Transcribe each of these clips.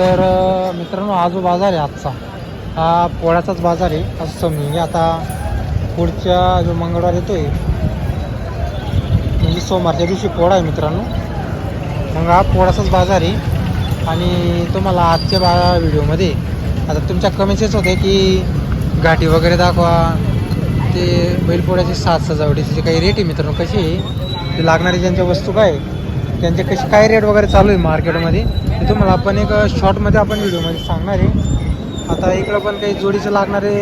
तर मित्रांनो हा जो बाजार आहे आजचा हा पोळ्याचाच बाजार आहे असं समजून घ्या. आता पुढच्या जो मंगळवार येतो आहे म्हणजे सोमवारच्या दिवशी पोळा आहे मित्रांनो. मग हा पोळ्याचाच बाजार आहे. आणि तुम्हाला आजच्या बा व्हिडिओमध्ये आता तुमच्या कमेंट्सच होते की घाटी वगैरे दाखवा ते बैलपोळ्याची सात सजावटीचे जे काही रेट आहे मित्रांनो कशी आहे ते लागणारी ज्यांच्या वस्तू काय आहे, त्यांचे कसे काय रेट वगैरे चालू आहे मार्केटमध्ये ते तुम्हाला आपण एक शॉर्टमध्ये आपण व्हिडिओमध्ये सांगणार आहे. आता इकडं पण काही जोडीचं लागणारे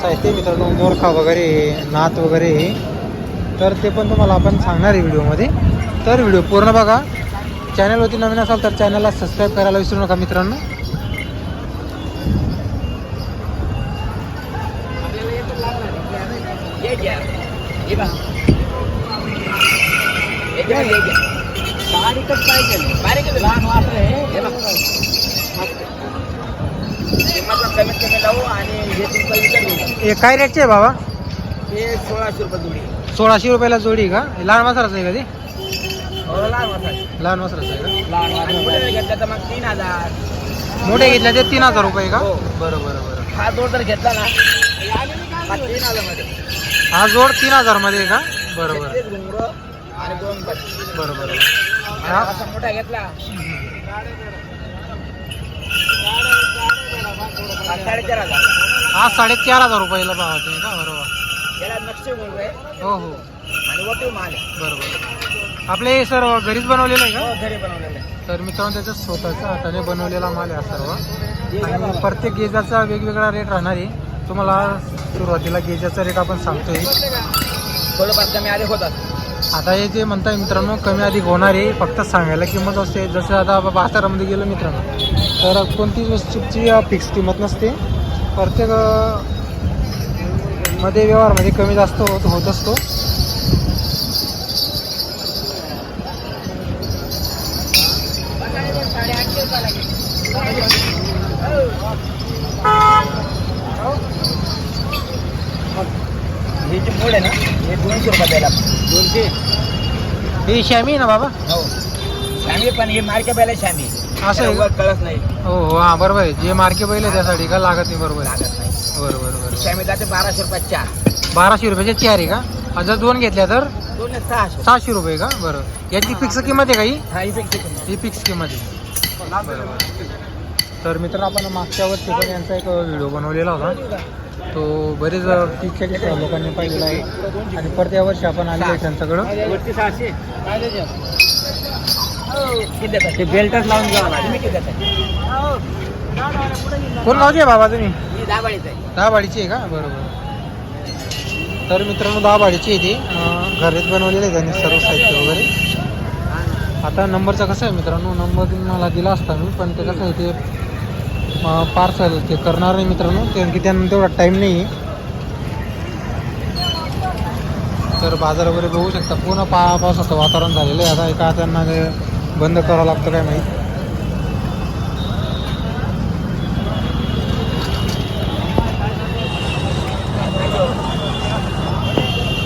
साहित्य मित्रांनो मोरखा वगैरे नात वगैरे तर ते पण तुम्हाला आपण सांगणार आहे व्हिडिओमध्ये तर व्हिडिओ पूर्ण बघा. चॅनलवरती नवीन असाल तर चॅनलला सबस्क्राईब करायला विसरू नका मित्रांनो. हे हे घ्या, हे. बारीकच पाहिजे. बारीकच लहान वासर आहे. हे बघा. किंमत कमीत कमी लावू आणि हे तुमचं विकत घेऊ हे काय रेटचे आहे बाबा? हे सोळाशे रुपये जोडी सोळाशे रुपयाला जोडी का? हे लहान मसालाचं आहे का ते? हो लहान वासर आहे. लहान मसालाचं आहे लहान वासर. मोठे घेतलं तर मग तीन हजार. का मोठे घेतले ते तीन हजार रुपये का? हो. बरं बरं बरं. हा जोड जर घेतला ना. मग तीन हजारमध्ये हा जोड तीन हजारमध्ये आहे का? बरं बरं. तेच घुंगरं. आणि दोन बट बरं बरं आणि हा. असा मोठा घेतला. साडेचार हजार. हा साडेचार हजार रुपयाला पाहते का बरोबर. याला नक्षी आहे. हो हो. आणि माल बरोबर. आपले सर घरीच बनवलेलं आहे का? हो, घरी बनवलेलं आहे. तर मित्रांनो त्याचा स्वतःच्या हाताने बनवलेला माल आहे हा सर्व. आणि प्रत्येक गेजाचा वेगवेगळा रेट राहणार आहे. तुम्हाला सुरुवातीला गेजाचा रेट आपण सांगतोय. थोडंफार कमी आले होतात. आता हे जे म्हणताय मित्रांनो कमी अधिक होणार आहे फक्त सांगायला किंमत असते. जसं आता बाजारामध्ये गेलो मित्रांनो तर कोणती वस्तूची फिक्स किंमत नसते. प्रत्येकमध्ये व्यवहारमध्ये कमी जास्त होत होत असतो. हे जे बोर्ड आहे ना हे दोनशे रुपये द्यायला दोनशे. हे शॅमी आहे ना बाबा? हो. शामी पण हे मार्के पहिला शामी असं आहे का? कळत नाही. हो हो हां बरोबर आहे. जे मार्के बैल आहे त्यासाठी का लागत नाही बरोबर आहे. लागत नाही. बरोबर बरोबर शामी जाते बाराशे रुपयात चार. बाराशे रुपयाचे चार आहे का? आणि जर दोन घेतल्या तर? दोन ने सहाशे. सहाशे रुपये का? बरं. याची फिक्स किंमत आहे का ही? हा इफेक्ट किती ही फिक्स किंमत आहे. तर मित्रांनो आपण मागच्या वर्षी पण यांचा एक व्हिडिओ बनवलेला होता. तो बरेच चाळीस लोकांनी पाहिलेला आहे. आणि परत या वर्षी आपण आलेलो आहे त्यांच्याकडं. ते बेल्टच लावून कोण आहे बाबा तुम्ही? ही दहा बाडीची आहे का? बरोबर. तर मित्रांनो दहा बाडीची आहे ती. घरीच बनवलेली आहे त्यांनी सर्व साहित्य वगैरे. आता नंबरचा कसं आहे मित्रांनो? नंबर मला दिला असता मी पण ते कसं आहे ते पार्सल ते करणार नाही मित्रांनो कारण की त्यांना तेवढा टाईम नाही आहे तर बाजार वगैरे बघू शकता. पूर्ण पा पावसाचं वातावरण झालेलं आहे. आता एका त्यांना बंद करावं लागतं काय माहीत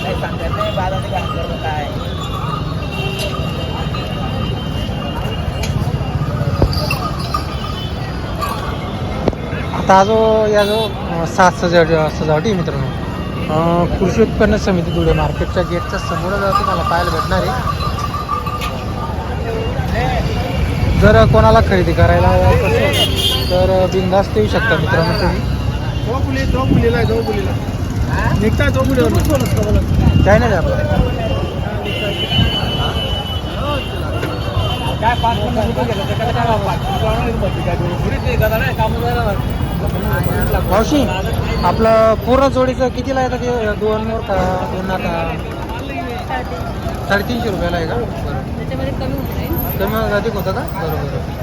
काही सांगता येत नाही बाजारात काय करतो काय आता हा जो या जो सात सजावट सजावटी आहे मित्रांनो अं, कृषी उत्पन्न समिती धुळे मार्केटच्या गेटच्या समोर तुम्हाला पाहायला भेटणार आहे. जर कोणाला खरेदी करायला असेल तर बिंदास्त येऊ शकता मित्रांनो तुम्ही. निघता काय नाही आपलं. काय मावशी आपलं पूर्ण जोडीचं कितीला येतं ते दोन मोर का दोन नाका साडेतीनशे रुपयाला आहे का? बरं. कमी अधिक होतं का? बरोबर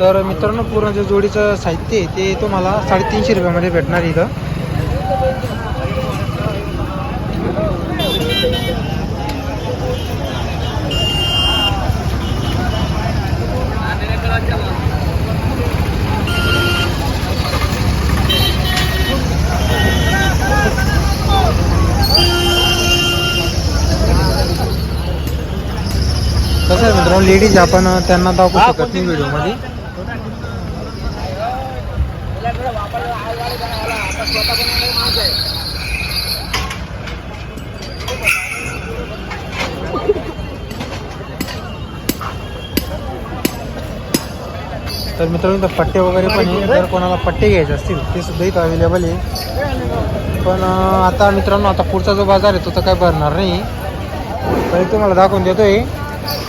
तर मित्रांनो पूर्ण जे जोडीचं साहित्य आहे ते तुम्हाला साडेतीनशे रुपयामध्ये भेटणार इथं. कसं आहे मित्रांनो लेडीज आपण त्यांना दाखवू शकत नाही व्हिडिओमध्ये. तर मित्रांनो पट्टे वगैरे पण आहे. जर कोणाला पट्टे घ्यायचे असतील ते सुद्धा इथं अवेलेबल आहे. पण आता मित्रांनो आता पुढचा जो बाजार आहे तो तर काय भरणार नाही. तरी तुम्हाला दाखवून देतोय.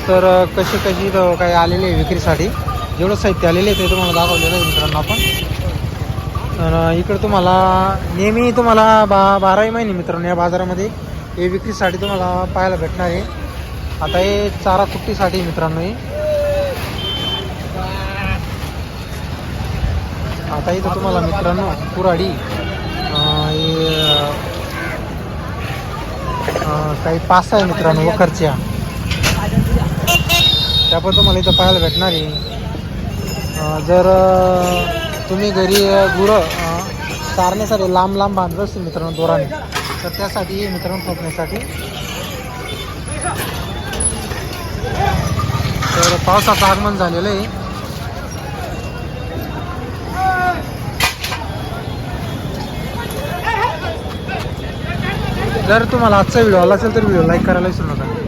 तर कशी कशी इथं काय आलेली आहे विक्रीसाठी? जेवढं साहित्य आलेले आहे ते तुम्हाला दाखवलेलं आहे मित्रांनो आपण. तर इकडं तुम्हाला नेहमी तुम्हाला बा बाराही महिने मित्रांनो या बाजारामध्ये हे विक्रीसाठी तुम्हाला पाहायला भेटणार आहे. आता हे चारा कुट्टीसाठी मित्रांनो हे. आता इथं तुम्हाला मित्रांनो कुराडी हे, काही पाच आहे मित्रांनो वखरच्या. त्या पण तुम्हाला इथं पाहायला भेटणार आहे. जर तुम्ही घरी गुरं चारण्यासाठी लांब लांब बांधत असतील मित्रांनो दोराने तर त्यासाठी मित्रांनो ठोकण्यासाठी तर पावसाचं आगमन झालेलं आहे. जर तुम्हाला आजचा व्हिडिओ आला असेल तर व्हिडिओ लाईक करायला विसरू नका.